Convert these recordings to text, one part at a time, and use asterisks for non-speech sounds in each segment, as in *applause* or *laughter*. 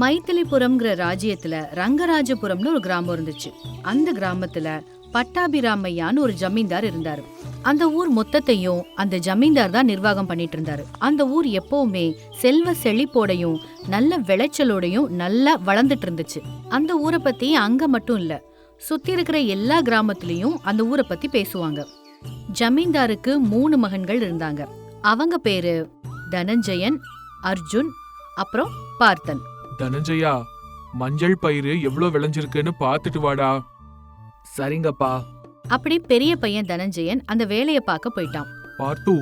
மைத்திலிபுரம்ங்கிற ராஜ்யத்துல ரங்கராஜபுரம்னு ஒரு கிராமம் இருந்துச்சு. அந்த கிராமத்துல பட்டாபிராமையான்னு ஒரு ஜமீன்தார் இருந்தாரு. அந்த ஊர் மொத்தத்தையும் அந்த ஜமீன்தார் தான் நிர்வாகம் பண்ணிட்டு இருந்தாரு அந்த ஊர் எப்பவுமே செல்வ செழிப்போடையும் நல்ல விளைச்சலோடையும் நல்லா வளர்ந்துட்டு இருந்துச்சு அந்த ஊரை பத்தி அங்க மட்டும் இல்ல சுத்தி இருக்கிற எல்லா கிராமத்திலயும் அந்த ஊரை பத்தி பேசுவாங்க. ஜமீன்தாருக்கு மூணு மகன்கள் இருந்தாங்க. அவங்க பேரு தனஞ்சயன் அர்ஜுன் அப்புறம் பார்த்தன். தனஞ்சயா மஞ்சள் பயிறு எவ்வளவு விளைஞ்சிருக்குன்னு பார்த்துட்டு வாடா. சரிங்கப்பா. அப்படி பெரிய பையன் தனஞ்சயன் அந்த வேலைய பார்க்க போயிட்டான். பார்த்து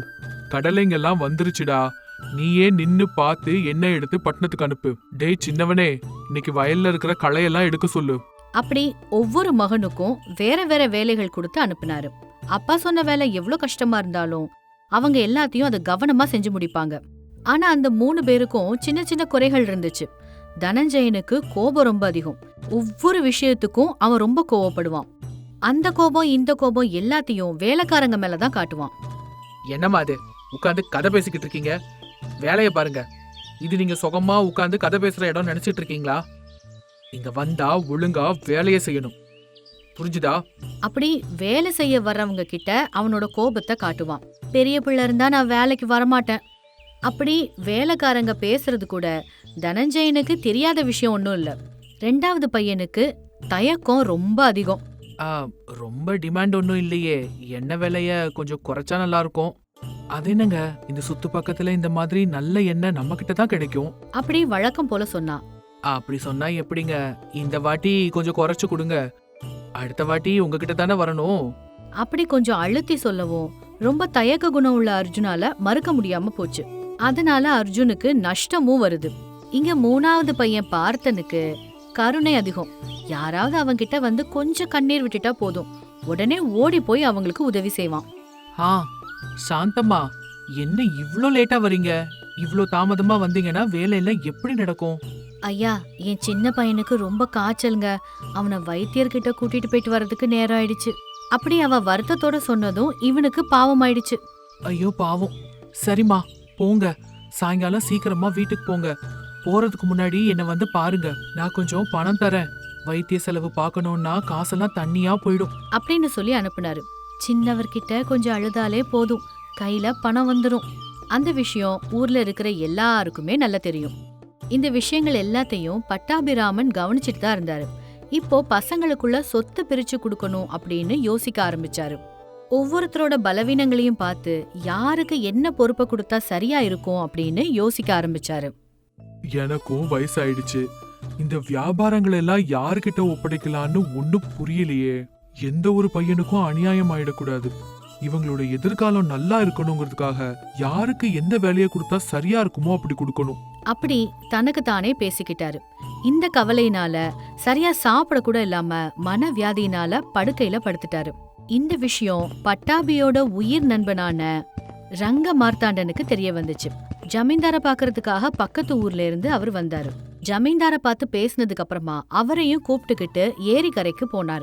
கடலைங்கெல்லாம் வந்துருச்சுடா. நீயே நின்னு பார்த்து எண்ணெய் எடுத்து பட்டணத்துக்கு அனுப்பு. டேய் சின்னவனே இன்னைக்கு வயல்ல இருக்கிற களையெல்லாம் எடுக்க சொல்லு. அப்படி ஒவ்வொரு மகனுக்கும் வேற வேற வேலைகள் கொடுத்து அனுப்புனாரு. அப்பா சொன்ன வேலை எவ்வளவு கஷ்டமா இருந்தாலும் அவங்க எல்லாத்தையும் அதை கவனமா செஞ்சு முடிப்பாங்க. ஆனா அந்த மூணு பேருக்கும் சின்ன சின்ன குறைகள் இருந்துச்சு. தனஞ்சயனுக்கு கோபம் ரொம்ப அதிகம். ஒவ்வொரு விஷயத்துக்கும் அவன் ரொம்ப கோவப்படுவான். அந்த கோபம் இந்த கோபம் எல்லாத்தையும் வேலைக்காரங்க மேலதான் காட்டுவான். என்னம்மா அது? உட்காந்து கதை பேசிக்கிட்டு இருக்கீங்க? வேலையை பாருங்க. இது நீங்க சுகமா உட்காந்து கதை பேசுற இடம் நினைச்சிட்டு இருக்கீங்களா? இங்க வந்தா ஒழுங்கா வேலையை செய்யணும். புரிஞ்சுதா? அப்படி வேலை செய்ய வர்றவங்க கிட்ட அவனோட கோபத்தை காட்டுவான். பெரிய பிள்ளை இருந்தா நான் வேலைக்கு வரமாட்டேன். அப்படி வேலைக்காரங்க பேசுறது கூட தனஞ்சயனுக்கு தெரியாத விஷயம் ஒன்றும் இல்ல. ரெண்டாவது பையனுக்கு தயக்கம் ரொம்ப அதிகம். ரொம்ப டிமாண்ட் ஒன்றும் இல்லையே. என்ன விலைய கொஞ்சம் குறைச்சா நல்லா இருக்கும் அது என்னங்க? இந்த சுத்து பக்கத்துல இந்த மாதிரி நல்ல எண்ணெய் நம்ம கிட்ட தான் கிடைக்கும். அப்படி வழக்கம் போல சொன்னான் அப்படி சொன்னா எப்படிங்க? இந்த வாட்டி கொஞ்சம் குறைச்சு கொடுங்க. அடுத்த வாட்டி உங்ககிட்ட தானே வரணும். அப்படி கொஞ்சம் அழுத்தி சொல்லவும் ரொம்ப தயக்க குணம் உள்ள அர்ஜுனால மறுக்க முடியாம போச்சு. அதனால அர்ஜுனுக்கு நஷ்டமும் வருது. இங்க மூணாவது பையன் பார்த்தனுக்கு கருணை அதிகம். யாராவது அவன்கிட்ட வந்து கொஞ்சம் கண்ணீர் விட்டுட்டா போதும். உடனே ஓடி போய் அவங்களுக்கு உதவி செய்வான். ஆ சாந்தம்மா என்ன இவ்ளோ லேட்டா வரீங்க? இவ்ளோ தாமதமா வந்தீங்கன்னா வேலையெல்லாம் எப்படி நடக்கும்? ஐயா என் சின்ன பையனுக்கு ரொம்ப காய்ச்சலுங்க. அவனை வைத்தியர்கிட்ட கூட்டிட்டு போயிட்டு வர்றதுக்கு நேரம் ஆயிடுச்சு. அப்படி அவ வருத்தத்தோட சொன்னதும் இவனுக்கு பாவம் ஆயிடுச்சு ஐயோ பாவம். சரிம்மா போங்க. சாயங்காலம் சீக்கிரமா வீட்டுக்கு போங்க. போறதுக்கு முன்னாடி என்ன வந்து பாருங்க. நான் கொஞ்சம் பணம் தரேன். வைத்திய செலவு பார்க்கணும்னா காசெல்லாம் தண்ணியா போயிடும். அப்படின்னு சொல்லி அனுப்புனாரு. சின்னவர்கிட்ட கொஞ்சம் அழுதாலே போதும். கையில பணம் வந்துடும் அந்த விஷயம் ஊர்ல இருக்கிற எல்லாருக்குமே நல்லா தெரியும். இந்த விஷயங்கள் எல்லாத்தையும் பட்டாபிராமன் கவனிச்சிட்டு தான் இருந்தாரு. இப்போ பசங்களுக்குள்ள சொத்து பிரிச்சு கொடுக்கணும் அப்படின்னு யோசிக்க ஆரம்பிச்சாரு. ஒவ்வொருத்தரோட பலவீனங்களையும் பார்த்து யாருக்கு என்ன பொறுப்பை கொடுத்தா சரியா இருக்கும் அப்படின்னு யோசிக்க ஆரம்பிச்சாரு. எனக்கும் வயசாயிடுச்சு. இந்த வியாபாரங்கள் எல்லாம் யாருக்கிட்ட ஒப்படைக்கலான்னு ஒண்ணும் புரியலையே. எந்த ஒரு பையனுக்கும் அநியாயம் ஆயிடக்கூடாது. இவங்களோட எதிர்காலம் நல்லா இருக்கணுங்கிறதுக்காக யாருக்கு எந்த வேலையை கொடுத்தா சரியா இருக்குமோ அப்படி கொடுக்கணும். அப்படி தனக்கு தானே பேசிக்கிட்டாரு. இந்த கவலையினால சரியா சாப்பிட கூட இல்லாம மனவியாதியினால படுக்கையில படுத்துட்டாரு. இந்த விஷயம் பட்டாபியோட உயிர் நண்பனான ரங்க மார்த்தாண்டனுக்கு தெரிய வந்துச்சு. ஜமீன்தார பாக்குறதுக்காக பக்கத்து ஊர்ல இருந்து அவர் வந்தாரு. ஜமீன்தார பார்த்து பேசினதுக்கு அப்புறமா அவரையும் கூப்பிட்டுக்கிட்டு ஏரிக்கரைக்கு போனாரு.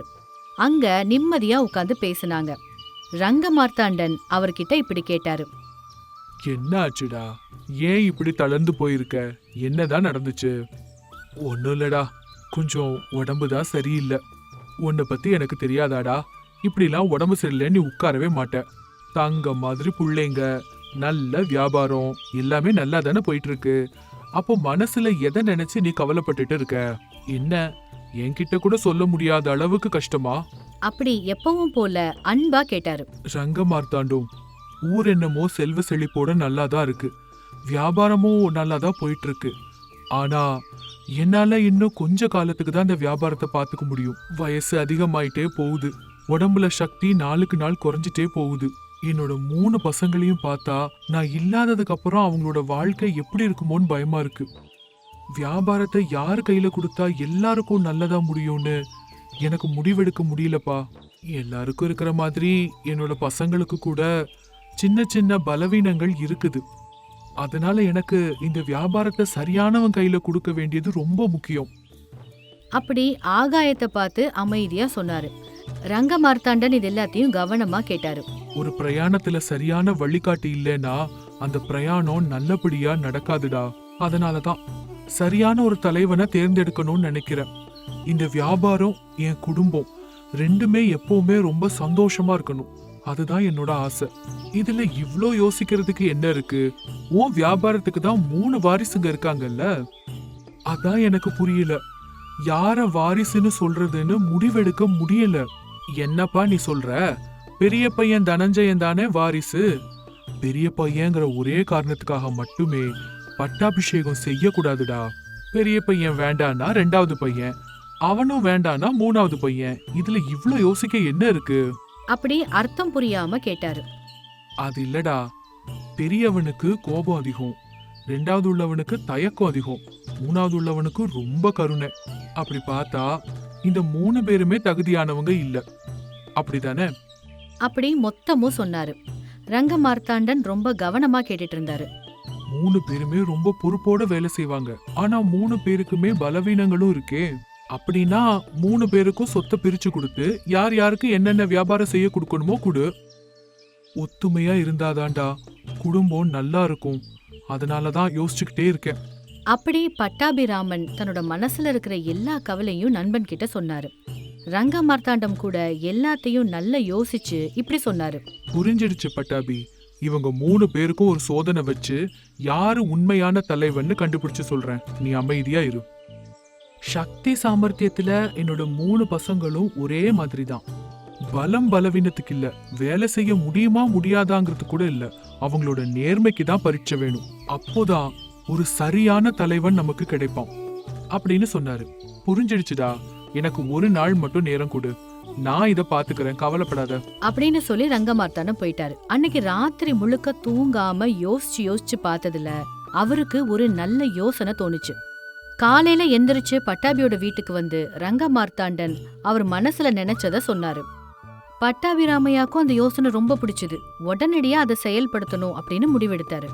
அங்க நிம்மதியா உட்கார்ந்து பேசினாங்க. ரங்க மார்த்தாண்டன் அவர்கிட்ட இப்படி கேட்டாரு. என்ன ஆச்சுடா ஏன் இப்படி தளர்ந்து போயிருக்க? என்னதான் நடந்துச்சு? ஒன்றும் இல்லடா. கொஞ்சம் உடம்பு தான் சரியில்லை. உன்னை பத்தி எனக்கு தெரியாதாடா? இப்படிலாம் உடம்பு சரியில்லை நீ உட்காரவே மாட்ட. தங்க மாதிரி புள்ளைங்க. நல்ல வியாபாரம். எல்லாமே நல்லா தானே போயிட்டு இருக்கு அப்போ மனசுல எதை நினைச்சு நீ கவலைப்பட்டுட்டு இருக்க? என்ன? என்கிட்ட கூட சொல்ல முடியாத அளவுக்கு கஷ்டமா? அப்படி எப்பவும் போல அன்பா கேட்டாரு. ரங்க மார்த்தாண்டும் ஊர் என்னமோ செல்வ செழிப்போட நல்லா தான் இருக்கு. வியாபாரமும் நல்லா தான் போயிட்டு இருக்கு ஆனா என்னால இன்னும் கொஞ்ச காலத்துக்கு தான் இந்த வியாபாரத்தை பார்த்துக்க முடியும். வயசு அதிகமாயிட்டே போகுது. உடம்புல சக்தி நாளுக்கு நாள் குறைஞ்சிட்டே போகுது. என்னோட மூணு பசங்களையும் பார்த்தா நான் இல்லாததுக்கு அப்புறம் அவங்களோட வாழ்க்கை எப்படி இருக்குமோன்னு பயமா இருக்கு. வியாபாரத்தை யார் கையில கொடுத்தா எல்லாருக்கும் நல்லதா முடியும்னு எனக்கு முடிவெடுக்க முடியலப்பா. எல்லாருக்கும் இருக்கிற மாதிரி என்னோட பசங்களுக்கு கூட சின்ன சின்ன பலவீனங்கள் இருக்குது. அதனால எனக்கு இந்த வியாபாரத்தை சரியானவன் கையில கொடுக்க வேண்டியது ரொம்ப முக்கியம். அப்படி ஆகாயத்தை பார்த்து அமைதியா சொன்னாரு. ரங்க மார்த்தாண்டன் இது எல்லாத்தையும் கவனமா கேட்டாரு. ஒரு பிரயாணத்துல சரியான வழிகாட்டி இல்லைன்னா அந்த பிரயாணம் நல்லபடியா நடக்காதுடா. அதனாலதான் சரியான ஒரு தலைவனை தேர்ந்தெடுக்கணும்னு நினைக்கிறேன். இந்த வியாபாரம் என் குடும்பம் ரெண்டுமே எப்பவுமே ரொம்ப சந்தோஷமா இருக்கணும். அதுதான் என்னோட ஆசை. இதுல இவ்ளோ யோசிக்கிறதுக்கு என்ன இருக்கு? உன் வியாபாரத்துக்கு தான் மூணு வாரிசுங்க இருக்காங்கல்ல? அதான் எனக்கு புரியல. யார வாரிசுன்னு சொல்றதுன்னு முடிவெடுக்க முடியல. என்னப்பா நீ சொல்ற? பெரிய பையன் தனஞ்சயன் தானே வாரிசு? பெரிய பையங்கிற ஒரே காரணத்துக்காக மட்டுமே பட்டாபிஷேகம் செய்யக்கூடாதுடா. பெரிய பையன் வேண்டான்னா ரெண்டாவது பையன். அவனும் வேண்டான்னா மூணாவது பையன். இதுல இவ்ளோ யோசிக்க என்ன இருக்கு? அப்படி அர்த்தம் புரியாம கேட்டாரு. அது இல்லடா. பெரியவனுக்கு கோபம் அதிகம். ரெண்டாவது உள்ளவனுக்கு தயக்கம் அதிகம். மூணாவது உள்ளவனுக்கு ரொம்ப கருணை. அப்படி பார்த்தா இந்த மூணு பேருமே தகுதியானவங்க இல்ல. அப்படிதானே? அப்படி மொத்தமும் சொன்னாரு. ரங்க மார்த்தாண்டன் ரொம்ப கவனமா கேட்டுட்டு இருந்தாரு மூணு பேருமே ரொம்ப பொறுப்போட வேலை செய்வாங்க. ஆனா மூணு பேருக்குமே பலவீனங்களும் இருக்கே. அப்படின்னா மூணு பேருக்கும் சொத்தை பிரிச்சு கொடுத்து யார் யாருக்கு என்னென்ன வியாபாரம் செய்ய கொடுக்கணுமோ கொடு. ஒத்துமையா இருந்தாதான்டா குடும்பம் நல்லா இருக்கும். அதனாலதான் யோசிச்சுக்கிட்டே இருக்கேன். அப்படி பட்டாபிராமன் தன்னோட மனசுல இருக்கிற எல்லா கவலையும் நண்பன் கிட்ட சொன்னாரு. ரங்க மார்த்தாண்டம் கூட எல்லாத்தையும் நல்லா யோசிச்சு இப்படி சொன்னாரு. புரிஞ்சிடுச்சு பட்டாபி. இவங்க மூணு பேருக்கும் ஒரு சோதனை வச்சு யாரு உண்மையான தலைவன்னு கண்டுபிடிச்சு சொல்றேன். நீ அமைதியா இரு. சக்தி சாமர்த்தியத்துல என்னோட மூணு பசங்களும் ஒரே மாதிரி தான் பலம் பலவீனத்துக்கு இல்ல. வேலை செய்ய முடியுமா முடியாதாங்கிறது கூட இல்ல. அவங்களோட நேர்மைக்கு தான் பரீட்சை வேணும். அப்போதான் ஒரு சரியான தலைவன் நமக்கு கிடைப்பான். அப்படின்னு சொன்னாரு. புரிஞ்சிடுச்சுடா. எனக்கு ஒரு நாள் மட்டும் நேரம் கொடு. நான் இத பாத்துக்கிறேன் கவலைப்படாத. அப்படின்னு சொல்லி ரங்க போயிட்டாரு. அன்னைக்கு ராத்திரி முழுக்க தூங்காம யோசிச்சு யோசிச்சு பார்த்ததுல அவருக்கு ஒரு நல்ல யோசனை தோணுச்சு. காலையில எந்திரிச்சு பட்டாபியோட வீட்டுக்கு வந்து ரங்கமார்த்தாண்டன் அவர் மனசுல நினைச்சத சொன்னாரு. பட்டாபிராமையாக்கும் அந்த யோசனை ரொம்ப பிடிச்சது. உடனடியா அதை செயல்படுத்தணும் அப்படின்னு முடிவெடுத்தாரு.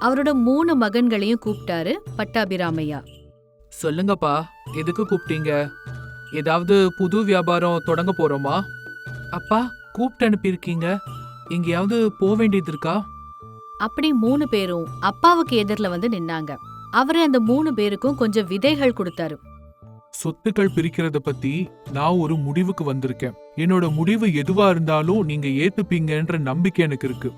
அவரோட மூணு மகன்களையும் கூப்பிட்டாரு பட்டாபிராமையா. சொல்லுங்கப்பா எதுக்கு கூப்பிட்டீங்க? ஏதாவது புது வியாபாரம் தொடங்க போறோமா? அப்பா கூப்பிட்டு அனுப்பியிருக்கீங்க. எங்கேயாவது போக வேண்டியது இருக்கா? அப்படி மூணு பேரும் அப்பாவுக்கு எதிரில வந்து நின்னாங்க. அவரு அந்த மூணு பேருக்கும் கொஞ்சம் விதைகள் கொடுத்தாரு. சொத்துக்கள் பிரிக்கிறத பத்தி நான் ஒரு முடிவுக்கு வந்திருக்கேன். என்னோட முடிவு எதுவா இருந்தாலும் நீங்க ஏத்துப்பீங்கன்ற நம்பிக்கை எனக்கு இருக்கு.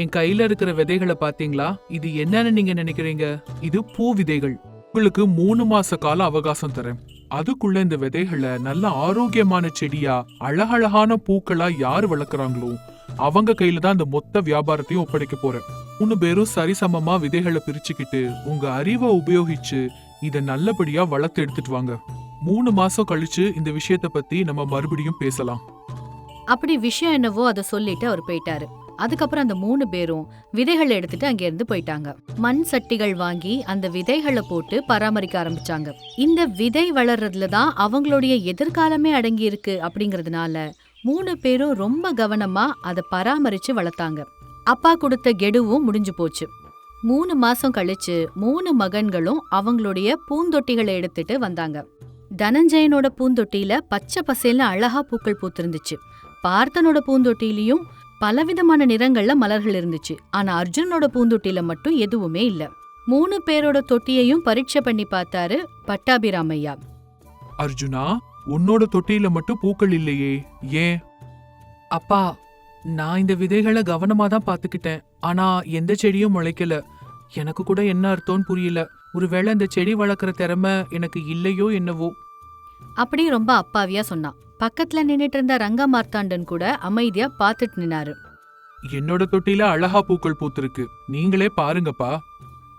என் கையில இருக்கிற விதைகளை பாத்தீங்களா இது என்னன்னு நீங்க நினைக்கிறீங்க? இது பூ விதைகள். உங்களுக்கு மூணு மாச கால அவகாசம் தரேன். அதுக்குள்ள இந்த விதைகளை நல்ல ஆரோக்கியமான செடியா அழகழகான பூக்களா யார் வளர்க்குறாங்களோ அவங்க கையில தான் இந்த மொத்த வியாபாரத்தையும் ஒப்படைக்க போறேன். மூணு பேரும் சரிசமமா விதைகளை பிரிச்சுக்கிட்டு உங்க அறிவை உபயோகிச்சு இதை நல்லபடியா வளர்த்து எடுத்துட்டு வாங்க. மூணு மாசம் கழிச்சு இந்த விஷயத்த பத்தி நம்ம மறுபடியும் பேசலாம். அப்படி விஷயம் என்னவோ அதை சொல்லிட்டு அவர் போயிட்டாரு. அதுக்கப்புறம் அந்த மூணு பேரும் விதைகளை எடுத்துட்டு அங்க இருந்து போயிட்டாங்க. மண் சட்டிகள் வாங்கி அந்த விதைகளை போட்டு பராமரிக்க ஆரம்பிச்சாங்க. இந்த விதை வளர்றதுல தான் அவங்களுடைய எதிர்காலமே அடங்கி இருக்கு அப்படிங்கறதுனால மூணு பேரும் ரொம்ப கவனமா அதை பராமரிச்சு வளர்த்தாங்க. அப்பா கொடுத்த கெடுவும் முடிஞ்சு போச்சு. மூணு மாசம் கழிச்சு மூணு மகன்களும் அவங்களுடைய பூந்தொட்டிகளை எடுத்துட்டு வந்தாங்க. தனஞ்சயனோட பூந்தொட்டியில பச்சை பசேல்னு அழகா பூக்கள் பூத்திருந்துச்சு. பார்த்தனோட பூந்தொட்டிலையும் பலவிதமான நிறங்கள்ல மலர்கள் இருந்துச்சு. ஆனா அர்ஜுனோட பூந்தொட்டியில மட்டும் எதுவுமே இல்ல. மூணு பேரோட தொட்டியையும் பரீட்சை பண்ணி பார்த்தாரு பட்டாபிராமையா அர்ஜுனா உன்னோட தொட்டியில மட்டும் பூக்கள் இல்லையே. ஏன்? அப்பா நான் இந்த விதைகளை கவனமா தான் பாத்துக்கிட்டேன் ஆனா எந்த செடியும் முளைக்கல. எனக்கு கூட என்ன அர்த்தம்னு புரியல. ஒருவேளை இந்த செடி வளர்க்குற திறமை எனக்கு இல்லையோ என்னவோ? அப்படி ரொம்ப அப்பாவியா சொன்னான். பக்கத்துல நின்னுட்டு இருந்த ரங்க மார்த்தாண்டன் கூட அமைதியா பாத்துட்டு நின்னாரு. என்னோட தொட்டியில அழகா பூக்கள் பூத்திருக்கு. நீங்களே பாருங்கப்பா.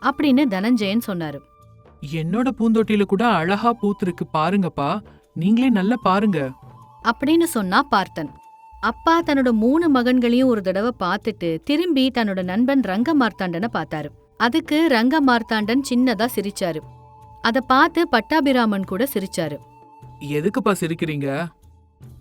அப்படின்னு தனஞ்சயன் சொன்னாரு. என்னோட பூந்தொட்டியில கூட அழகா பூத்திருக்கு பாருங்கப்பா. நீங்களே நல்லா பாருங்க. அப்படின்னு சொன்னா பார்த்தன். அப்பா தன்னோட மூணு மகன்களையும் ஒரு தடவை பார்த்துட்டு திரும்பி தன்னோட நண்பன் ரங்க மார்த்தாண்டனை பார்த்தாரு. அதுக்கு ரங்க மார்த்தாண்டன் சின்னதா சிரிச்சாரு. அத பார்த்து பட்டாபிராமன் கூட சிரிச்சாரு. எதுக்குப்பா சிரிக்கிறீங்க?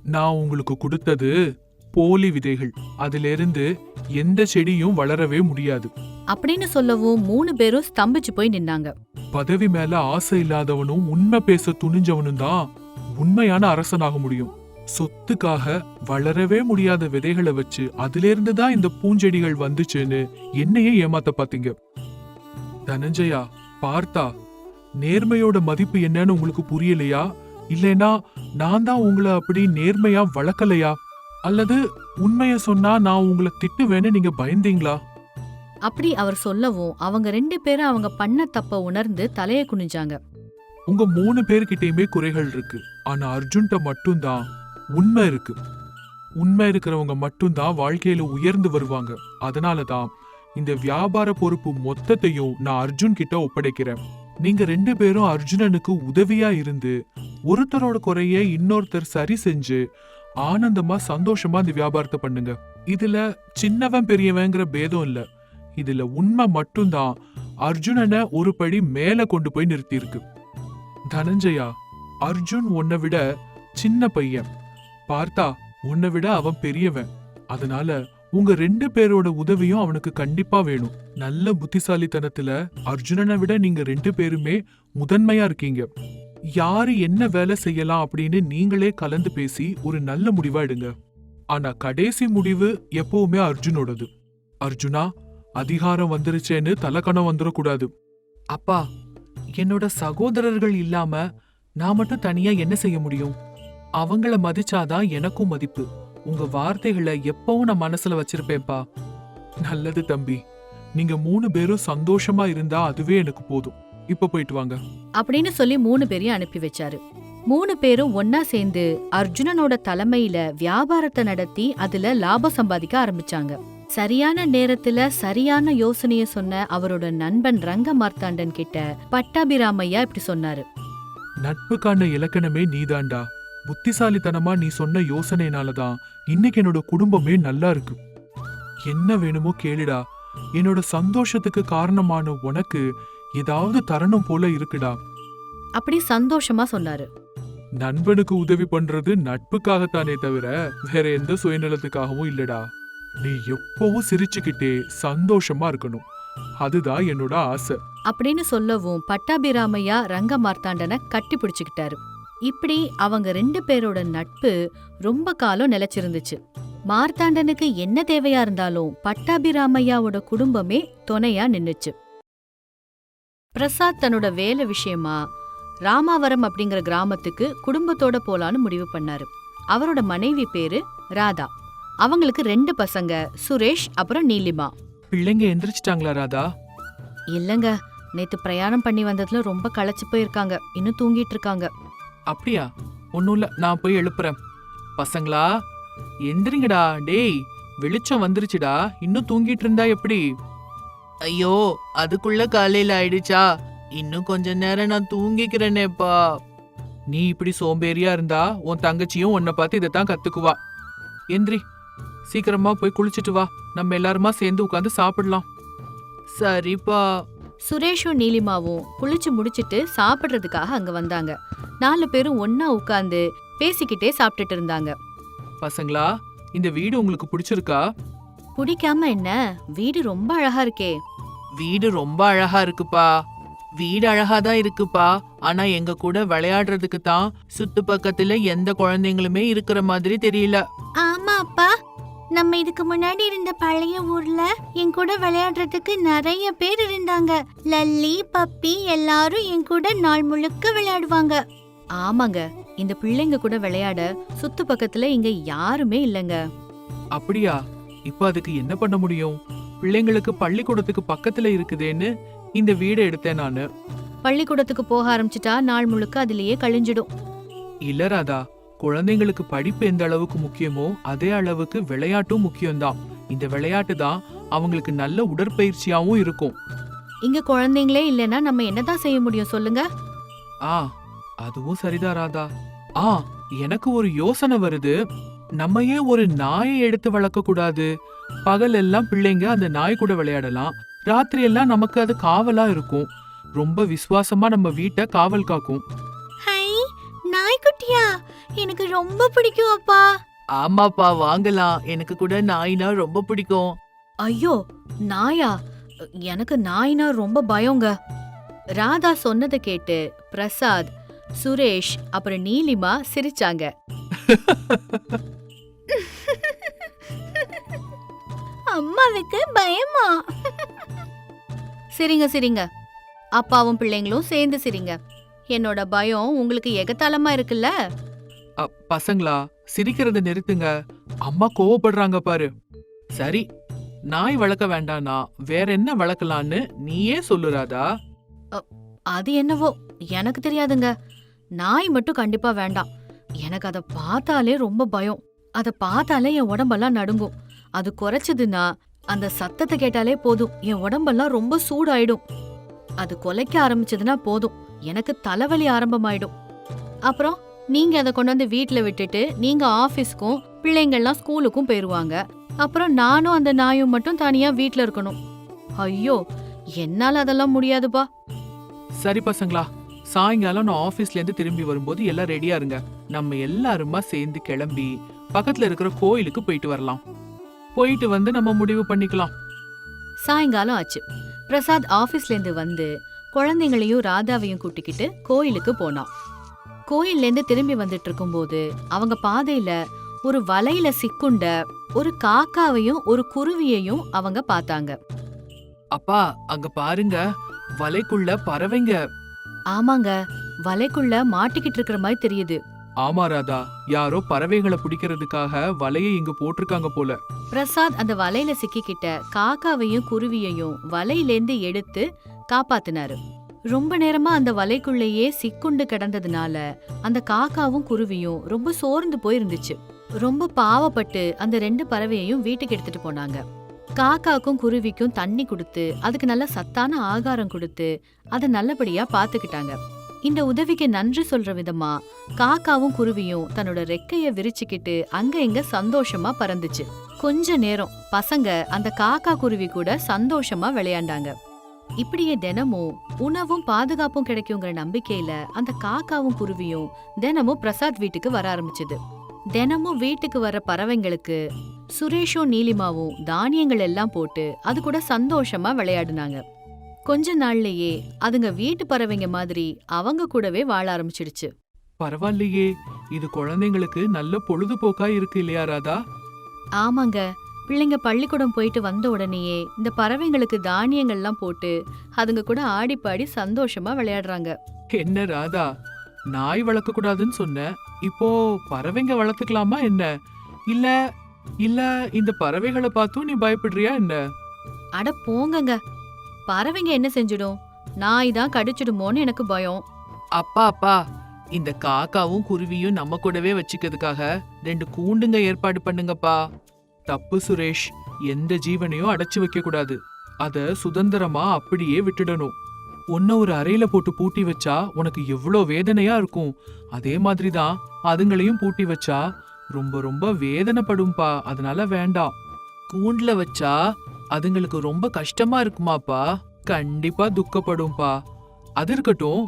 நான் உங்களுக்கு கொடுத்தது போலி விதைகள். அதிலிருந்து எந்த செடியும் வளரவே முடியாது. அப்படின்னு சொல்லவும் மூணு பேரும் ஸ்தம்பிச்சு போய் நின்னாங்க. பதவி மேல ஆசை இல்லாதவனும் உண்மை பேச துணிஞ்சவனும் தான் உண்மையான அரசனாக முடியும். சொத்துக்காக வளரவே முடியாத விதைகளை வச்சு அதிலிருந்து தான் இந்த பூஞ்செடிகள் வந்துச்சுன்னு என்னையே ஏமாத்த பாத்தீங்க. தனஞ்சயா பார்த்தா நேர்மையோட மதிப்பு என்னன்னு உங்களுக்கு புரியலையா? இல்லைனா நான் தான் உங்களை அப்படி நேர்மையா வளர்க்கலையா? அல்லது உண்மைய சொன்னா நான் உங்களை திட்டுவேன்னு நீங்க பயந்தீங்களா? அப்படி அவர் சொல்லவும் அவங்க ரெண்டு பேரும் அவங்க பண்ண தப்ப உணர்ந்து தலைய குனிஞ்சாங்க. உங்க மூணு பேர்கிட்டயுமே குறைகள் இருக்கு. ஆனா அர்ஜுன்ட்ட மட்டும்தான் உண்மை இருக்கு. உண்மை இருக்கிறவங்க மட்டும்தான் வாழ்க்கையில உயர்ந்து வருவாங்க. அதனாலதான் இந்த வியாபார பொறுப்பு மொத்தத்தையும் நான் அர்ஜுன் கிட்ட ஒப்படைக்கிறேன். நீங்க ரெண்டு பேரும் அர்ஜுனனுக்கு உதவியா இருந்து ஒருத்தரோட குறைய இன்னொருத்தர் சரி செஞ்சு ஆனந்தமா சந்தோஷமா இந்த வியாபாரத்தை பண்ணுங்க. இதுல சின்னவன் பெரியவங்கிற பேதம் இல்ல. இதுல உண்மை மட்டும்தான். அர்ஜுனனை ஒரு படி மேல கொண்டு போய் நிறுத்தியிருக்கு. தனஞ்சயா அர்ஜுன் உன்னை விட சின்ன பையன். பார்த்தா உன்னை விட அவன் பெரியவன். அதனால உங்க ரெண்டு பேரோட உதவியும் அவனுக்கு கண்டிப்பா வேணும். நல்ல புத்திசாலித்தனத்துல அர்ஜுனனை விட நீங்க ரெண்டு பேருமே முதன்மையா இருக்கீங்க. யாரு என்ன வேலை செய்யலாம் அப்படின்னு நீங்களே கலந்து பேசி ஒரு நல்ல முடிவா எடுங்க. ஆனா கடைசி முடிவு எப்பவுமே அர்ஜுனோடது. அர்ஜுனா அதிகாரம் வந்துருச்சேன்னு தலக்கணம் வந்துடக்கூடாது அப்பா என்னோட சகோதரர்கள் இல்லாம நான் மட்டும் தனியா என்ன செய்ய முடியும்? அவங்கள மதிச்சாதான் எனக்கும் மதிப்பு. உங்க வார்த்தைகளை எப்பவும் நான் மனசுல வச்சிருப்பேன்ப்பா. நல்லது தம்பி. நீங்க மூணு பேரும் சந்தோஷமா இருந்தா அதுவே எனக்கு போதும். இப்ப போயிட்டு வாங்க. அப்படின்னு சொல்லி மூணு பேரையும் அனுப்பி வச்சாரு. மூணு பேரும் ஒன்னா சேர்ந்து அர்ஜுனனோட தலைமையில வியாபாரத்தை நடத்தி அதுல லாபம் சம்பாதிக்க ஆரம்பிச்சாங்க. சரியான நேரத்துல சரியான யோசனைய சொன்ன அவரோட நண்பன் ரங்க மார்த்தாண்டன் கிட்ட பட்டாபிராமையா இப்படி சொன்னாரு. நட்புக்கான இலக்கணமே நீதாண்டா. புத்திசாலித்தனமா நீ சொன்ன யோசனைனாலதான் இன்னைக்கு என்னோட குடும்பமே நல்லா இருக்கு. என்ன வேணுமோ கேளுடா. என்னோட சந்தோஷத்துக்கு காரணமான உனக்கு ஏதாவது தரணும் போல இருக்குடா. அப்படி சந்தோஷமா சொன்னாரு. நண்பனுக்கு உதவி பண்றது நட்புக்காகத்தானே தவிர வேற எந்த சுயநலத்துக்காகவும் இல்லடா. நீ எப்பவும் சிரிச்சுக்கிட்டே சந்தோஷமா இருக்கணும். அதுதான் என்னோட ஆசை. அப்படின்னு சொல்லவும் பட்டாபிராமையா ரங்க மார்த்தாண்டனை கட்டி பிடிச்சுக்கிட்டாரு. இப்படி அவங்க ரெண்டு பேரோட நட்பு ரொம்ப காலம் நிலைச்சிருந்துச்சு. மார்த்தாண்டனுக்கு என்ன தேவையா இருந்தாலும் பட்டாபிராமையாவோட குடும்பமே துணையா நின்னுச்சு. பிரசாத் தன்னோட வேலை விஷயமா ராமாவரம் அப்படிங்கிற கிராமத்துக்கு குடும்பத்தோட போலான்னு முடிவு பண்ணாரு. அவரோட மனைவி பேரு ராதா. அவங்களுக்கு ரெண்டு பசங்க சுரேஷ் அப்புறம் நீலிமா. பிள்ளைங்க எந்திரிச்சிட்டாங்களா ராதா? இல்லங்க நேத்து பிரயாணம் பண்ணி வந்ததுல ரொம்ப களைச்சு போயிருக்காங்க. இன்னும் தூங்கிட்டு இருக்காங்க. அப்படியா? ஒன்னும் இல்ல நான் போய் எழுப்புறேன். பசங்களா எந்திரிங்கடா டேய் வெளிச்சம் வந்துருச்சுடா இன்னும் தூங்கிட்டு இருந்தா எப்படி? ஐயோ அதுக்குள்ள காலையில ஆயிடுச்சா? இன்னும் கொஞ்ச நேரம் நான் தூங்கிக்கிறேனேப்பா. நீ இப்படி சோம்பேறியா இருந்தா உன் தங்கச்சியும் உன்னை பார்த்து இதைத்தான் கத்துக்குவா. எந்திரி சீக்கிரமா போய் குளிச்சிட்டு வா. நம்ம எல்லாருமா சேர்ந்து உட்காந்து சாப்பிடலாம். சரிப்பா. சுரேஷும் நீலிமாவும் குளிச்சு முடிச்சிட்டு சாப்பிடுறதுக்காக அங்க வந்தாங்க. நாலு பேரும் ஒன்னா உட்கார்ந்து பேசிக்கிட்டே சாப்பிட்டுட்டு இருந்தாங்க. பசங்களா இந்த வீடு உங்களுக்கு பிடிச்சிருக்கா? பிடிக்காம என்ன? வீடு ரொம்ப அழகா இருக்கே. வீடு ரொம்ப அழகா இருக்குப்பா. வீடு அழகா தான் இருக்குப்பா. ஆனா எங்க கூட விளையாடுறதுக்கு தான் சுத்து பக்கத்துல எந்த குழந்தைங்களுமே இருக்கிற மாதிரி தெரியல. ஆமா அப்பா நம்ம இதுக்கு முன்னாடி இருந்த பழைய ஊர்ல என் கூட விளையாடுறதுக்கு நிறைய பேர் இருந்தாங்க. லல்லி பப்பி எல்லாரும் என் கூட நாள் முழுக்க விளையாடுவாங்க. ஆமாங்க. இந்த பிள்ளைங்க கூட விளையாட சுத்து பக்கத்துல இங்க யாருமே இல்லங்க. அப்படியா? இப்ப அதுக்கு என்ன பண்ண முடியும்? பிள்ளைங்களுக்கு பள்ளிக்கூடத்துக்கு பக்கத்துல இருக்குதேன்னு இந்த வீடை எடுத்தேன் நானு. பள்ளிக்கூடத்துக்கு போக ஆரம்பிச்சிட்டா நாள் முழுக்க அதுலயே கழிஞ்சிடும். இல்ல ராதா குழந்தைங்களுக்கு படிப்பு எந்த அளவுக்கு முக்கியமோ அதே அளவுக்கு விளையாட்டும் முக்கியம்தான். இந்த விளையாட்டு தான் அவங்களுக்கு நல்ல உடற்பயிற்சியாவும் இருக்கும். இங்க குழந்தைங்களே இல்லைன்னா நம்ம என்னதான் செய்ய முடியும் சொல்லுங்க? ஆ அதுவும் சரிதான் ராதா. ஆ எனக்கு ஒரு யோசனை வருது. நம்ம ஏன் ஒரு நாயை எடுத்து வளர்க்க கூடாது. பகல் எல்லாம் பிள்ளைங்க அந்த நாய் கூட விளையாடலாம். ராத்திரி எல்லாம் நமக்கு அது காவலா இருக்கும். ரொம்ப விசுவாசமா நம்ம வீட்டை காவல் காக்கும். ஹை நாய்க்குட்டியா? எனக்கு ரொம்ப பிடிக்கும் அப்பா. ஆமாப்பா வாங்கலாம். எனக்கு கூட நாய்னா ரொம்ப பிடிக்கும். ஐயோ நாயா? எனக்கு நாய்னா ரொம்ப பயங்க. ராதா சொன்னதை கேட்டு பிரசாத் சுரேஷ் அப்புறம் நீலிமா சிரிச்சாங்க. அம்மாவுக்கு பயமா? சரிங்க சரிங்க. அப்பாவும் பிள்ளைங்களும் சேர்ந்து சிரிங்க. என்னோட பயம் உங்களுக்கு எகத்தாளமா இருக்குல்ல? பசங்களா? சிரிக்கிறத நிறுத்துங்க. அம்மா கோவப்படுறாங்க பாரு. சரி நாய் வளர்க்க வேண்டானா வேற என்ன வளர்க்கலான்னு நீயே சொல்லுறாதா அது என்னவோ? எனக்கு தெரியாதுங்க. நாய் மட்டும் கண்டிப்பா வேண்டாம். எனக்கு அதை பார்த்தாலே ரொம்ப பயம். அதை பார்த்தாலே என் உடம்பெல்லாம் நடுங்கும். அது குறைச்சதுன்னா அந்த சத்தத்தை கேட்டாலே போதும். என் உடம்பெல்லாம் ரொம்ப சூடாயிடும். அது கொலைக்க ஆரம்பிச்சதுன்னா போதும். எனக்கு தலைவலி ஆரம்பமாயிடும். அப்புறம்? நீங்க அதை கொண்டு வந்து வீட்ல விட்டுட்டு நீங்க ஆபீஸ்க்கும் பிள்ளைங்கள்லாம் ஸ்கூலுக்கும் போயிருவாங்க. அப்புறம் நானும் அந்த நாயும் மட்டும் தனியா வீட்ல இருக்கணும். ஐயோ என்னால அதெல்லாம் முடியாதுப்பா. சரி பசங்களா சாயங்காலம் நான் ஆபீஸ்ல இருந்து திரும்பி வரும்போது எல்லாம் ரெடியா இருங்க. நம்ம எல்லாருமா சேர்ந்து கிளம்பி பக்கத்துல இருக்கிற கோயிலுக்கு போயிட்டு வரலாம். போயிட்டு வந்து நம்ம முடிவு பண்ணிக்கலாம். சாயங்காலம் ஆச்சு. பிரசாத் ஆபீஸ்ல இருந்து வந்து குழந்தைங்களையும் ராதாவையும் கூட்டிக்கிட்டு கோயிலுக்கு போனான். கோயில்ல இருந்து திரும்பி வந்துட்டு இருக்கும்போது அவங்க பாதையில ஒரு வலையில சிக்குண்ட ஒரு காக்காவையும் ஒரு குருவியையும் அவங்க பார்த்தாங்க. அப்பா அங்க பாருங்க. வலைக்குள்ள பறவைங்க. ஆமாங்க. வலைக்குள்ள மாட்டிக்கிட்டு இருக்கிற மாதிரி தெரியுது. ஆமா ராதா. யாரோ பறவைகளை பிடிக்கிறதுக்காக வலையை இங்க போட்டிருக்காங்க போல. பிரசாத் அந்த வலையில சிக்கிக்கிட்ட காக்காவையும் குருவியையும் வலையிலேந்து எடுத்து காப்பாத்தினாரு. ரொம்ப நேரமா அந்த வலைக்குள்ளேயே சிக்குண்டு கிடந்ததுனால அந்த காக்காவும் குருவியும் ரொம்ப சோர்ந்து போயிருந்துச்சு. ரொம்ப பாவப்பட்டு அந்த ரெண்டு பறவையையும் வீட்டுக்கு எடுத்துட்டு போனாங்க. காக்காக்கும் குருவிக்கும் தண்ணி கொடுத்து அதுக்கு நல்ல சத்தான ஆகாரம் கொடுத்து அதை நல்லபடியா பாத்துக்கிட்டாங்க. இந்த உதவிக்கு நன்றி சொல்ற விதமா காக்காவும் குருவியும் தன்னோட ரெக்கைய விரிச்சுக்கிட்டு அங்க இங்க சந்தோஷமா பறந்துச்சு. கொஞ்ச நேரம் பசங்க அந்த காக்கா குருவி கூட சந்தோஷமா விளையாண்டாங்க. இப்படியே தினமும் உணவும் பாதுகாப்பும் கிடைக்குங்கிற நம்பிக்கையில அந்த காக்காவும் குருவியும் தினமும் பிரசாத் வீட்டுக்கு வர ஆரம்பிச்சது. தினமும் வீட்டுக்கு வர பறவைங்களுக்கு சுரேஷும் நீலிமாவும் தானியங்கள் எல்லாம் போட்டு அது கூட சந்தோஷமா விளையாடுனாங்க. கொஞ்ச நாள்லயே அதுங்க வீட்டு பறவைங்க மாதிரி அவங்க கூடவே வாழ ஆரம்பிச்சிடுச்சு. பரவாயில்லையே இது குழந்தைங்களுக்கு நல்ல பொழுதுபோக்கா இருக்கு இல்லையா ராதா? ஆமாங்க பிள்ளைங்க பள்ளிக்கூடம் போயிட்டு வந்த உடனேயே இந்த பறவைங்களுக்கு தானியங்கள்லாம் போட்டு அதுங்க கூட ஆடி பாடி சந்தோஷமா விளையாடுறாங்க. என்ன ராதா? நாய் வளர்க்க கூடாதுன்னு சொன்ன. இப்போ பறவைங்க வளர்த்துக்கலாமா என்ன? இல்ல இல்ல இந்த பறவைகளை பார்த்தும் நீ பயப்படுறியா என்ன? அட போங்கங்க. பறவைங்க என்ன செஞ்சிடும்? நாய் தான் கடிச்சிடுமோன்னு எனக்கு பயம். அப்பா அப்பா இந்த காக்காவும் குருவியும் நம்ம கூடவே வச்சுக்கிறதுக்காக ரெண்டு கூண்டுங்க ஏற்பாடு பண்ணுங்கப்பா. தப்பு சுரேஷ். எந்த ஜீவனையும் அடைச்சு வைக்க கூடாது அத சுதந்திரமா அப்படியே விட்டுடணும். உன்ன ஒரு அறையில போட்டு பூட்டி வச்சா உனக்கு எவ்வளோ வேதனையா இருக்கும். அதே மாதிரி தான் அதுங்களையும் பூட்டி வச்சா ரொம்ப ரொம்ப வேதனைப்படும்பா. அதனால வேண்டாம். கூண்டில் வச்சா அதுங்களுக்கு ரொம்ப கஷ்டமா இருக்குமாப்பா. கண்டிப்பா துக்கப்படும்பா. அது இருக்கட்டும்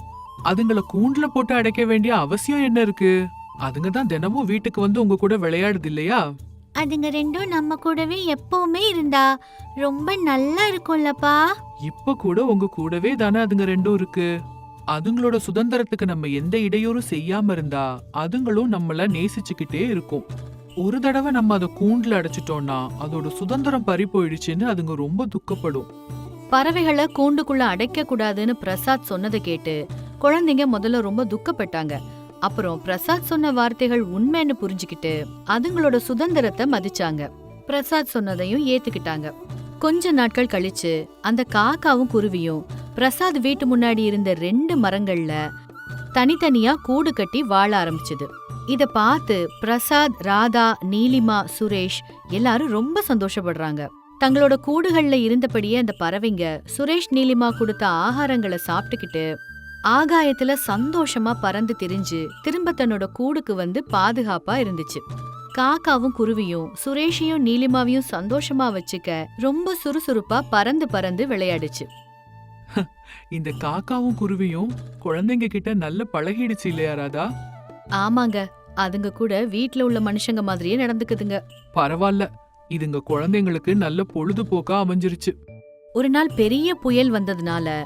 அதுங்கள கூண்டில் போட்டு அடைக்க வேண்டிய அவசியம் என்ன இருக்கு? அதுங்க தான் தினமும் வீட்டுக்கு வந்து உங்க கூட விளையாடுது இல்லையா? அதுங்க ரெண்டும் நம்ம கூடவே எப்பவுமே இருந்தா ரொம்ப நல்லா இருக்கும்லப்பா. இப்ப கூட உங்க கூடவே தானே அதுங்க ரெண்டும் இருக்கு. அதுங்களோட சுதந்திரத்துக்கு நம்ம எந்த இடையூறும் செய்யாம இருந்தா அதுங்களும் நம்மள நேசிச்சுக்கிட்டே இருக்கும். ஒரு தடவை நம்ம அதை கூண்டுல அடைச்சிட்டோம்னா அதோட சுதந்திரம் பறி போயிடுச்சுன்னு அதுங்க ரொம்ப துக்கப்படும். பறவைகளை கூண்டுக்குள்ள அடைக்க கூடாதுன்னு பிரசாத் சொன்னதை கேட்டு குழந்தைங்க முதல்ல ரொம்ப துக்கப்பட்டாங்க. அப்புறம் பிரசாத் சொன்ன வார்த்தைகள் உண்மைன்னு புரிஞ்சுக்கிட்டு அதுங்களோட சுதந்திரத்தை மதிச்சாங்க. பிரசாத் சொன்னதையும் ஏத்துக்கிட்டாங்க. கொஞ்ச நாட்கள் கழிச்சு அந்த காக்காவும் குருவியும் பிரசாத் வீட்டு முன்னாடி இருந்த ரெண்டு மரங்கள்ல தனித்தனியா கூடு கட்டி வாழ ஆரம்பிச்சது. இத பார்த்து பிரசாத் ராதா நீலிமா சுரேஷ் எல்லாரும் ரொம்ப சந்தோஷப்படுறாங்க. தங்களோட கூடுகள்ல இருந்தபடியே அந்த பறவைங்க சுரேஷ் நீலிமா கொடுத்த ஆகாரங்களை சாப்பிட்டுக்கிட்டு ஆகாயத்துல சந்தோஷமா பறந்து திரிஞ்சு திரும்ப தன்னோட கூடுக்கு வந்து பாதுகாப்பா இருந்துச்சு. காக்காவும் குருவியும் சுரேஷையும் நீலிமாவையும் சந்தோஷமா வச்சுக்க ரொம்ப சுறுசுறுப்பா பறந்து பறந்து விளையாடுச்சு. *laughs* இந்த காக்காவும் குருவியும் குழந்தைங்க கிட்ட நல்ல பழகிடுச்சு இல்லையா ராதா? ஆமாங்க. அதுங்க கூட வீட்ல உள்ள மனுஷங்க மாதிரியே நடந்துக்குதுங்க. பரவாயில்ல இதுங்க குழந்தைங்களுக்கு நல்ல பொழுதுபோக்கா அமைஞ்சிருச்சு. ஒரு நாள் பெரிய புயல் வந்ததுனால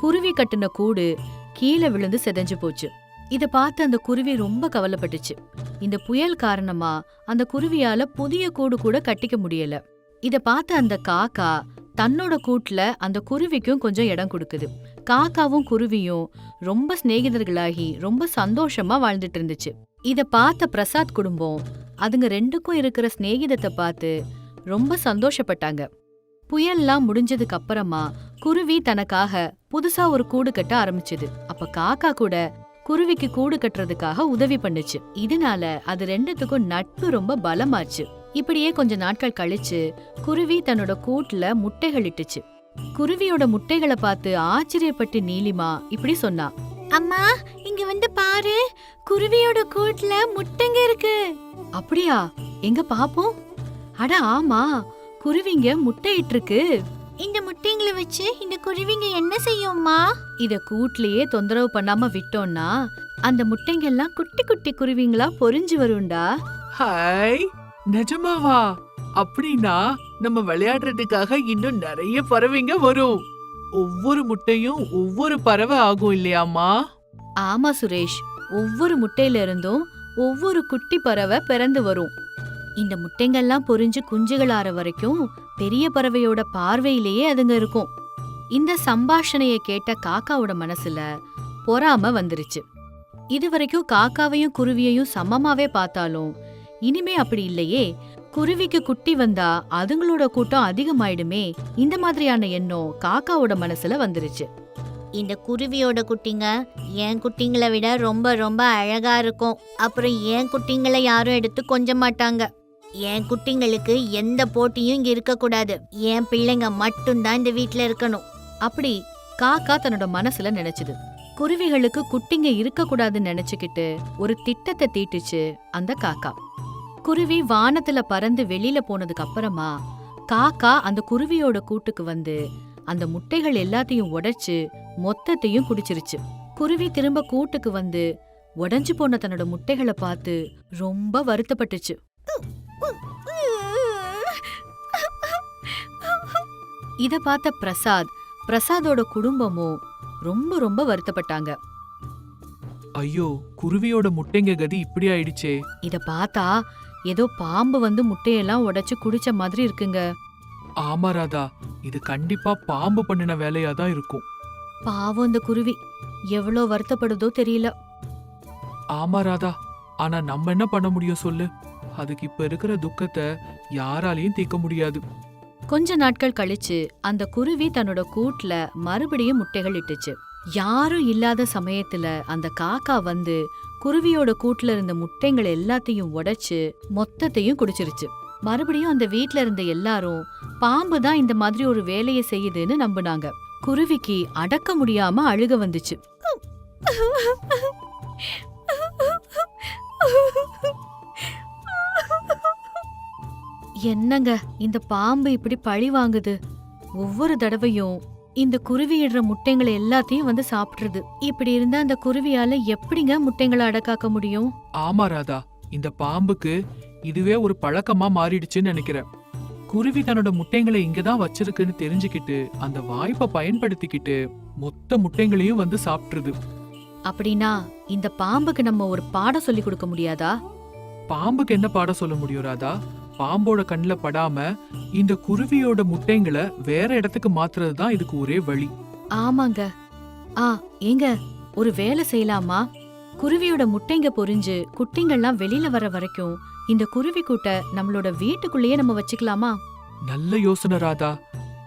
குருவி கட்டின கூடு கீழே விழுந்து செதஞ்சு போச்சு. இத பார்த்து அந்த குருவி ரொம்ப கவலைப்பட்டுச்சு. இந்த புயல் காரணமா அந்த குருவியால புதிய கூடு கூட கட்டிக்க முடியல. இத பார்த்த அந்த காக்கா தன்னோட கூட்டுல அந்த குருவிக்கும் கொஞ்சம் இடம் கொடுக்குது. காக்காவும் குருவியும் ரொம்ப சிநேகிதர்களாகி ரொம்ப சந்தோஷமா வாழ்ந்துட்டு இருந்துச்சு. இத பார்த்த பிரசாத் குடும்பம் அதுங்க ரெண்டுக்கும் இருக்கிற சிநேகிதத்தை பார்த்து ரொம்ப சந்தோஷப்பட்டாங்க. புயல்லாம் முடிஞ்சதுக்கு அப்புறமா குருவி தனக்காக புதுசா ஒரு கூடு கட்ட ஆரம்பிச்சது. அப்ப காக்கா கூட குருவிக்கு கூடு கட்டுறதுக்காக உதவி பண்ணுச்சு. இதனால அது ரெண்டுத்துக்கும் நட்பு ரொம்ப பலமாச்சு. இப்படியே கொஞ்ச நாட்கள் கழிச்சு குருவி தன்னோட கூட்டுல முட்டைகள் இட்டுச்சு. குருவியோட முட்டைகளை பார்த்து ஆச்சரியப்பட்டு நீலிமா இப்படி சொன்னா. அம்மா இங்க வந்து பாரு. குருவியோட கூட்டுல முட்டைங்க இருக்கு. அப்படியா? எங்க பாப்போம்? அட ஆமா. குருவிங்க முட்டை இட்டிருக்கு இந்த முட்டைங்களை வச்சு இந்த குருவிங்க என்ன செய்யும்மா? இத கூட்லயே தொந்தரவு பண்ணாம விட்டோம்னா அந்த முட்டைங்க எல்லாம் குட்டி குட்டி குருவிங்களா பொரிஞ்சு வரும்டா. ஹாய் நிஜமாவா? அப்படின்னா நம்ம விளையாடுறதுக்காக இன்னும் நிறைய பறவைங்க வரும். ஒவ்வொரு முட்டையும் ஒவ்வொரு பறவை ஆகும் இல்லையாம்மா? ஆமா சுரேஷ் ஒவ்வொரு முட்டையில இருந்தும் ஒவ்வொரு குட்டி பறவை பிறந்து வரும். இந்த முட்டைங்கள்லாம் பொரிஞ்சு குஞ்சுகளாற வரைக்கும் பெரிய பறவையோட பார்வையிலேயே அதுங்க இருக்கும். இந்த சம்பாஷணைய கேட்ட காக்காவோட மனசுல பொறாம வந்துருச்சு. இது வரைக்கும் காக்காவையும் குருவியையும் சமமாவே பார்த்தாலும் இனிமே அப்படி இல்லையே. குருவிக்கு குட்டி வந்தா அதுங்களோட கூட்டம் அதிகமாயிடுமே. இந்த மாதிரியான எண்ணம் காக்காவோட மனசுல வந்துருச்சு. இந்த குருவியோட குட்டிங்க என் குட்டிங்களை விட ரொம்ப ரொம்ப அழகா இருக்கும். அப்புறம் என் குட்டிங்களை யாரும் எடுத்து கொஞ்ச மாட்டாங்க. என் குட்டிங்களுக்கு எந்த போட்டியும் இங்க இருக்கக்கூடாது. என் பிள்ளைங்க மட்டும்தான் இந்த வீட்ல இருக்கணும். அப்படி காக்கா தன்னோட மனசுல நினைச்சது. குருவிகளுக்கு குட்டிங்க இருக்க கூடாதுன்னு நினைச்சுக்கிட்டு ஒரு திட்டத்தை தீட்டுச்சு அந்த காக்கா. குருவி வானத்துல பறந்து வெளியில போனதுக்கு அப்புறமா காக்கா அந்த குருவியோட கூட்டுக்கு வந்து அந்த முட்டைகள் எல்லாத்தையும் உடைச்சு மொத்தத்தையும் குடிச்சிருச்சு. குருவி திரும்ப கூட்டுக்கு வந்து உடஞ்சு போன தன்னோட முட்டைகளை பார்த்து ரொம்ப வருத்தப்பட்டுச்சு. இத பார்த்த பிரசாத் பிரசாதோட குடும்பமும் ரொம்ப ரொம்ப வருத்தப்பட்டாங்க. ஐயோ குருவியோட முட்டைங்க கதி இப்படி ஆயிடுச்சே. இத பார்த்தா ஏதோ பாம்பு வந்து முட்டையெல்லாம் உடைச்சு குடிச்ச மாதிரி இருக்குங்க. ஆமா ராதா. இது கண்டிப்பா பாம்பு பண்ணின வேலையா தான் இருக்கும். பாவம் இந்த குருவி. எவ்வளோ வருத்தப்படுதோ தெரியல. ஆமா ராதா. ஆனா நம்ம என்ன பண்ண முடியும் சொல்லு. அதுக்கு இப்ப இருக்கிற துக்கத்தை யாராலையும் தீர்க்க முடியாது. கொஞ்ச நாட்கள் கழிச்சு அந்த குருவி தன்னோட கூட்டுல மறுபடியும் முட்டைகள் இட்டுச்சு. யாரும் இல்லாத சமயத்துல அந்த காக்கா வந்து குருவியோட கூட்டுல இருந்த முட்டைங்கள் எல்லாத்தையும் உடைச்சு மொத்தத்தையும் குடிச்சிருச்சு. மறுபடியும் அந்த வீட்ல இருந்த எல்லாரும் பாம்பு தான் இந்த மாதிரி ஒரு வேலையை செய்யுதுன்னு நம்புனாங்க. குருவிக்கு அடக்க முடியாம அழுக வந்துச்சு. என்னங்க இந்த பாம்பு இப்படி பழி வாங்குது? ஒவ்வொரு தடவையும் இந்த குருவி இடுற முட்டைங்களை எல்லாத்தையும் வந்து சாப்பிடுறது. இப்படி இருந்தா அந்த குருவியால எப்படிங்க முட்டைங்களை அடக்காக்க முடியும்? ஆமா ராதா. இந்த பாம்புக்கு இதுவே ஒரு பழக்கமா மாறிடுச்சுன்னு நினைக்கிறேன். குருவி தன்னோட முட்டைங்களை இங்கதான் வச்சிருக்குன்னு தெரிஞ்சுக்கிட்டு அந்த வாய்ப்பை பயன்படுத்திக்கிட்டு மொத்த முட்டைங்களையும் வந்து சாப்பிட்டுருது. அப்படின்னா இந்த பாம்புக்கு நம்ம ஒரு பாடம் சொல்லி கொடுக்க முடியாதா? பாம்புக்கு என்ன பாடம் சொல்ல முடியும் ராதா? பாம்போட கண்ணுல படாம இந்த குருவியோட முட்டைங்களை வேற இடத்துக்கு மாத்துறது தான் இதுக்கு ஒரே வழி. ஆமாங்க. ஆ ஏங்க ஒரு வேலை செய்யலாமா? குருவியோட முட்டைங்க பொரிஞ்சு குட்டிங்கள்லாம் வெளியில வர வரைக்கும் இந்த குருவி கூட்ட நம்மளோட வீட்டுக்குள்ளேயே நம்ம வச்சுக்கலாமா? நல்ல யோசனை ராதா.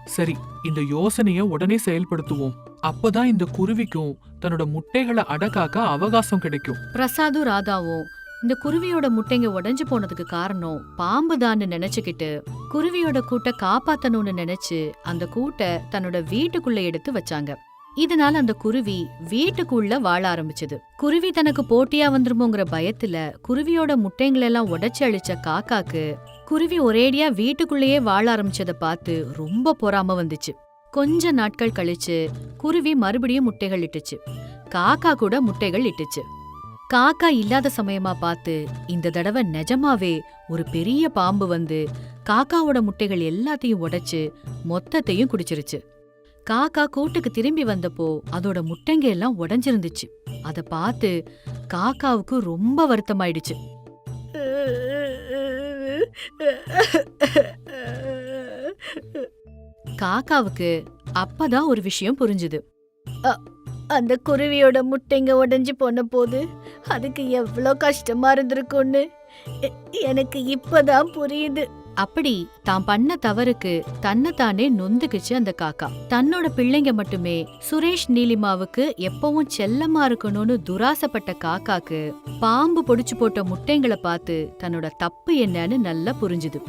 சரி இந்த யோசனைய உடனே செயல்படுத்துவோம். அப்பதான் இந்த குருவிக்கும் தன்னோட முட்டைகளை அடக்காக்க அவகாசம் கிடைக்கும். பிரசாதும் ராதாவும் இந்த குருவியோட முட்டைங்க உடைஞ்சு போனதுக்கு காரணம் பாம்பு தான்னு நினைச்சுக்கிட்டு குருவியோட கூட்ட காப்பாத்தணும்னு நினைச்சு அந்த கூட்டை தன்னோட வீட்டுக்குள்ள எடுத்து வச்சாங்க. இதனால அந்த குருவி வீட்டுக்குள்ள வாழ ஆரம்பிச்சது. குருவி தனக்கு போட்டியா வந்துருமோங்கிற பயத்துல குருவியோட முட்டைங்களெல்லாம் உடைச்சு அழிச்ச காக்காக்கு குருவி ஒரேடியா வீட்டுக்குள்ளேயே வாழ ஆரம்பிச்சதை பார்த்து ரொம்ப பொறாம வந்துச்சு. கொஞ்ச நாட்கள் கழிச்சு குருவி மறுபடியும் முட்டைகள் இட்டுச்சு. காக்கா கூட முட்டைகள் இட்டுச்சு. காக்கா இல்லாத சமயமா பார்த்து இந்த தடவை நிஜமாவே ஒரு பெரிய பாம்பு வந்து காக்காவோட முட்டைகள் எல்லாத்தையும் உடைச்சு மொத்தத்தையும் குடிச்சிருச்சு. காக்கா கூட்டுக்கு திரும்பி வந்தப்போ அதோட முட்டைங்க எல்லாம் உடஞ்சிருந்துச்சு. அத பார்த்து காக்காவுக்கு ரொம்ப வருத்தமாயிடுச்சு. காக்காவுக்கு அப்பதான் ஒரு விஷயம் புரிஞ்சுது. அந்த குருவியோட முட்டைங்க உடஞ்சி போன போது அதுக்கு எவ்வளோ கஷ்டமா இருந்திருக்கும்னு. எ- எனக்கு இப்பதான் புரியுது. அப்படி தான் பண்ண தவறுக்கு தன்னைத்தானே நொந்துக்குச்சு அந்த காக்கா. தன்னோட பிள்ளைங்க மட்டுமே சுரேஷ் நீலிமாவுக்கு எப்பவும் செல்லமா இருக்கணும்னு துராசப்பட்ட காக்காக்கு பாம்பு பொடிச்சு போட்ட முட்டைங்களை பார்த்து தன்னோட தப்பு என்னன்னு நல்லா புரிஞ்சுது.